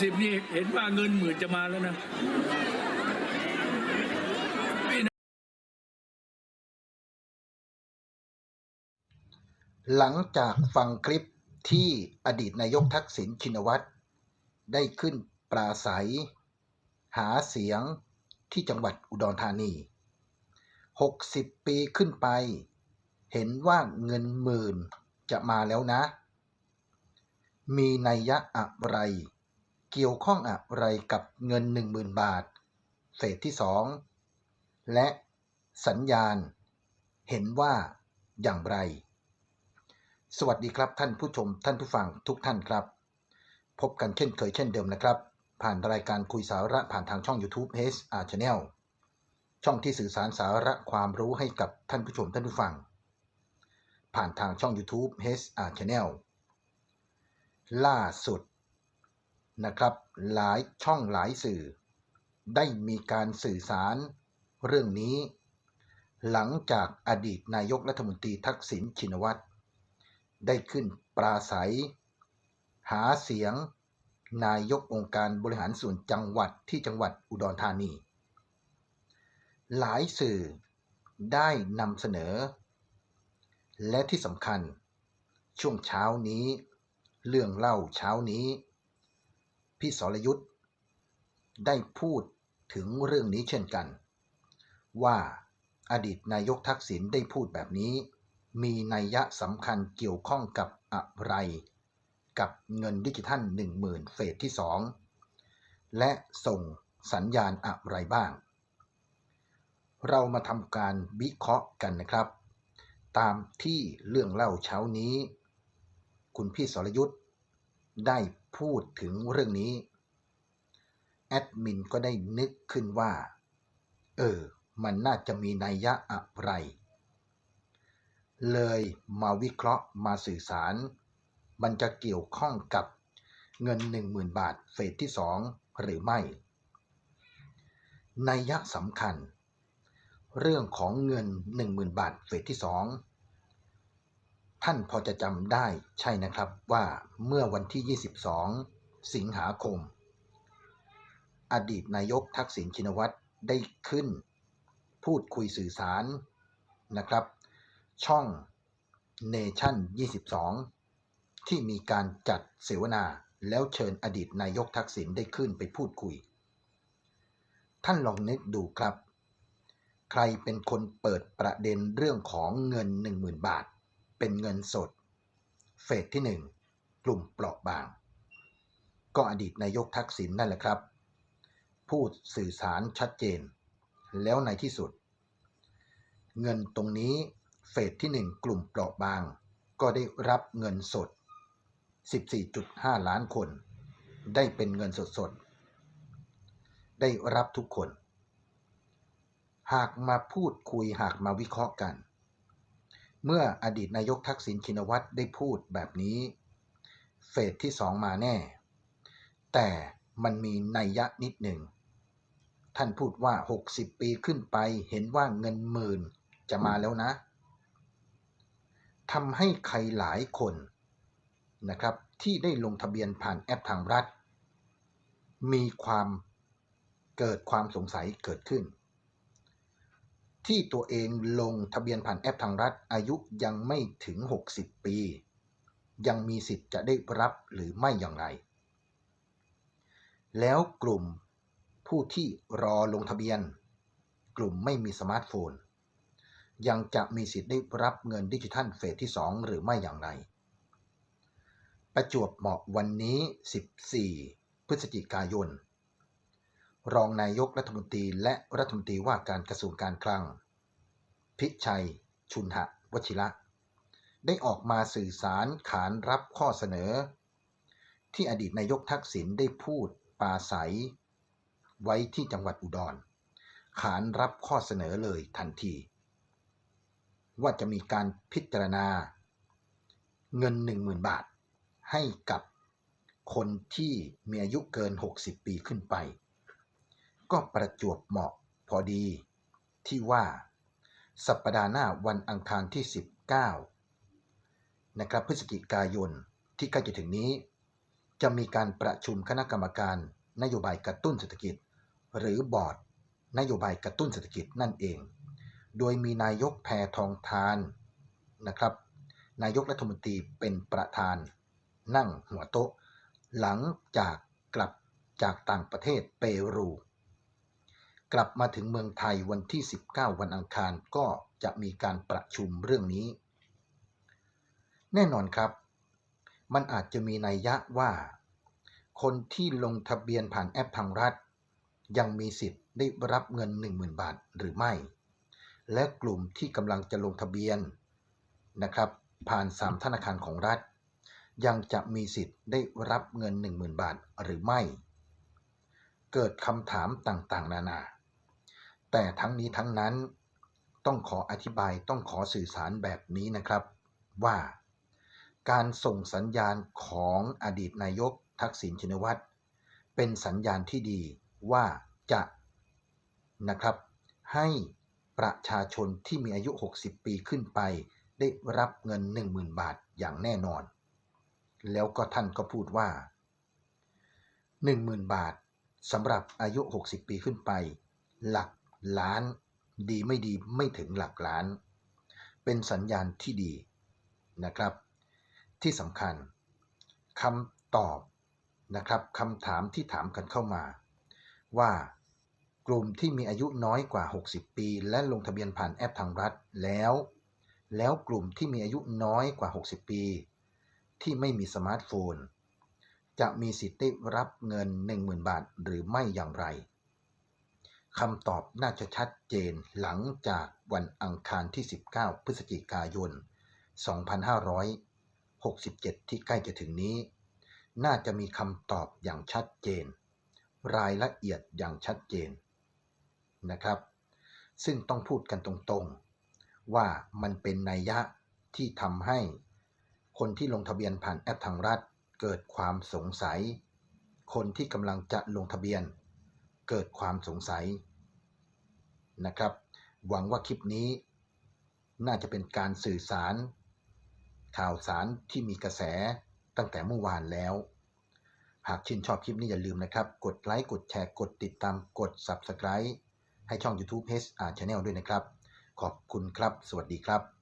สิบนี่เห็นว่าเงินหมื่นจะมาแล้วนะหลังจากฟังคลิปที่อดีตนายกทักษิณชินวัตร ได้ขึ้นปราศัย หาเสียงที่จังหวัดอุดรธานี 60 ปีขึ้นไป เห็นว่าเงินหมื่นจะมาแล้วนะ มีนัยยะอะไร เกี่ยวข้องอะไรกับเงิน 10,000 บาทเฟสที่ 2 และสัญญาณ เห็นว่าอย่างไร สวัสดีครับท่านผู้ชมท่านผู้ฟังทุกท่านครับ พบกันเช่นเคยเช่นเดิมนะครับ ผ่านรายการคุยสาระผ่านทางช่อง YouTube HR Channel ช่องที่สื่อสารสาระความรู้ให้กับท่านผู้ชมท่านผู้ฟัง ผ่านทางช่อง YouTube HR Channel ล่าสุด นะครับ หลายช่องหลายสื่อ ได้มีการสื่อสารเรื่องนี้ หลังจากอดีตนายกรัฐมนตรีทักษิณชินวัตร ได้ขึ้นปราศัย หาเสียงนายกองค์การบริหารส่วนจังหวัดที่จังหวัดอุดรธานี หลายสื่อได้นำเสนอ และที่สำคัญ ช่วงเช้านี้ เรื่องเล่าเช้านี้ พี่สรยุทธ์ได้พูดถึงเรื่องนี้เช่นกัน ว่าอดีตนายกทักษิณได้พูดแบบนี้ มีนัยยะสำคัญเกี่ยวข้องกับอะไร กับเงินดิจิทัล 10,000 เฟสที่ 2 และส่งสัญญาณอะไรบ้าง เรามาทำการวิเคราะห์กันนะครับ ตามที่เรื่องเล่าเช้านี้ คุณพี่สรยุทธ์ได้ พูดถึงเรื่องนี้ แอดมินก็ได้นึกขึ้นว่า เออ มันน่าจะมีนัยยะอะไร เลยมาวิเคราะห์มาสื่อสาร มันจะเกี่ยวข้องกับเงิน 10,000 บาทเฟสที่ 2 หรือไม่ นัยยะสำคัญ เรื่องของเงิน 10,000 บาทเฟสที่ 2 ท่านพอจะจำได้ใช่นะครับว่าเมื่อวันที่ 22 สิงหาคม อดีตนายกทักษิณชินวัตรได้ขึ้น พูดคุยสื่อสารนะครับ ช่อง Nation 22 ที่มีการจัดเสวนาแล้วเชิญอดีตนายกทักษิณได้ขึ้นไปพูดคุย ท่านลองนึกดูครับ ใครเป็นคนเปิดประเด็นเรื่องของเงิน 10,000 บาท เป็นเงินสด เฟสที่ 1 กลุ่มเปราะบาง ก็อดีตนายกทักษิณนั่นแหละครับ พูดสื่อสารชัดเจน แล้วในที่สุด เงินตรงนี้เฟสที่ 1 กลุ่มเปราะบาง ก็ได้รับเงินสด 14.5 ล้านคน ได้เป็นเงินสดสดได้รับทุกคน หากมาพูดคุยหากมาวิเคราะห์กัน เมื่ออดีตนายกทักษิณชินวัตรได้พูดแบบนี้ เฟสที่2มาแน่ แต่มันมีนัยยะนิดหนึ่ง ท่านพูดว่า 60 ปีขึ้นไปเห็นว่าเงินหมื่นจะมาแล้วนะทำให้ใครหลายคนนะครับที่ได้ลงทะเบียนผ่านแอปทางรัฐ มีความเกิดความสงสัยเกิดขึ้น ที่ตัวเองลงทะเบียนผ่านแอปทางรัฐ อายุยังไม่ถึง 60 ปี ยังมีสิทธิ์จะได้รับหรือไม่อย่างไร แล้วกลุ่มผู้ที่รอลงทะเบียน กลุ่มไม่มีสมาร์ทโฟน ยังจะมีสิทธิ์ได้รับเงินดิจิทัลเฟสที่ 2 หรือไม่อย่างไร ประจวบเหมาะวันนี้ 14 พฤศจิกายน รองนายกรัฐมนตรีและรัฐมนตรีว่าการกระทรวงการคลัง พิชัย ชุนหะวชิระ ได้ออกมาสื่อสารขานรับข้อเสนอ ที่อดีตนายกทักษิณได้พูดปาศัย ไว้ที่จังหวัดอุดร ขานรับข้อเสนอเลยทันที ว่าจะมีการพิจารณา เงิน 10,000 บาท ให้กับคนที่มีอายุเกิน 60 ปีขึ้นไป ก็ประจวบเหมาะพอดี ที่ว่า สัปดาห์หน้าวันอังคารที่ 19 นะครับพฤศจิกายนที่ใกล้จะถึงนี้ จะมีการประชุมคณะกรรมการ นโยบายกระตุ้นเศรษฐกิจ หรือบอร์ด นโยบายกระตุ้นเศรษฐกิจนั่นเอง โดยมีนายกแพทองทานนะครับ นายกรัฐมนตรีเป็นประธาน นั่งหัวโต๊ะ หลังจากกลับจากต่างประเทศเปรู กลับมาถึงเมืองไทยวันที่ 19 วันอังคารก็จะมีการประชุมเรื่องนี้ แน่นอนครับ มันอาจจะมีนัยยะว่า คนที่ลงทะเบียนผ่านแอปทางรัฐ ยังมีสิทธิ์ได้รับเงิน 10,000 บาทหรือไม่ และกลุ่มที่กำลังจะลงทะเบียนนะครับ ผ่าน3ธนาคารของรัฐ ยังจะมีสิทธิ์ได้รับเงิน 10,000 บาทหรือไม่ เกิดคำถามต่างๆ นานา แต่ทั้งนี้ทั้งนั้นต้องขออธิบายต้องขอสื่อสารแบบนี้นะครับว่าการส่งสัญญาณของอดีตนายกทักษิณชินวัตรเป็นสัญญาณที่ดีว่าจะนะครับให้ประชาชนที่มีอายุ 60 ปีขึ้นไป ได้รับเงิน 10,000 บาทอย่างแน่นอน แล้วก็ท่านก็พูดว่า 10,000 บาทสำหรับอายุ 60 ปีขึ้นไป หลัก ล้าน ดีไม่ดีไม่ถึงหลักล้าน เป็นสัญญาณที่ดีนะครับ ที่สำคัญคำตอบนะครับคำถามที่ถามกันเข้ามา ว่ากลุ่มที่มีอายุน้อยกว่า 60 ปี และลงทะเบียนผ่านแอปทางรัฐแล้ว แล้วกลุ่มที่มีอายุน้อยกว่า 60 ปี ที่ไม่มีสมาร์ทโฟน จะมีสิทธิ์ได้รับเงิน 10,000 บาทหรือไม่อย่างไร คำตอบน่าจะชัดเจนหลังจากวันอังคารที่ 19 พฤศจิกายน 2567 ที่ใกล้จะถึงนี้ น่าจะมีคำตอบอย่างชัดเจน รายละเอียดอย่างชัดเจนนะครับ ซึ่งต้องพูดกันตรงๆ ว่ามันเป็นนัยยะที่ทำให้คนที่ลงทะเบียนผ่านแอปทางรัฐเกิดความสงสัย คนที่กำลังจะลงทะเบียน เกิดความสงสัยนะครับ หวังว่าคลิปนี้ น่าจะเป็นการสื่อสาร ข่าวสารที่มีกระแสตั้งแต่เมื่อวานแล้ว หากชื่นชอบคลิปนี้อย่าลืมนะครับ กดไลค์กดแชร์กดติดตามกด Subscribe ให้ช่อง YouTube HR Channel ด้วยนะครับ ขอบคุณครับ สวัสดีครับ